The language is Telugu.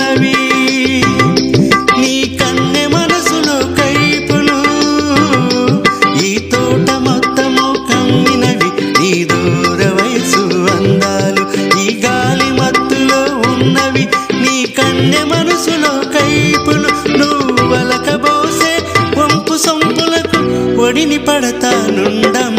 ఉన్నవి. నీ కన్నె మనసులో కైపులు ఈ తోట మొత్తము కమ్మినవి. నీ దూర వయసు అందాలు ఈ గాలి మత్తులో ఉన్నవి. నీ కన్నె మనసులో కైపులు నువ్వు వలకబోసే వంపు సొంపులకు ఒడిని పడతానుండా.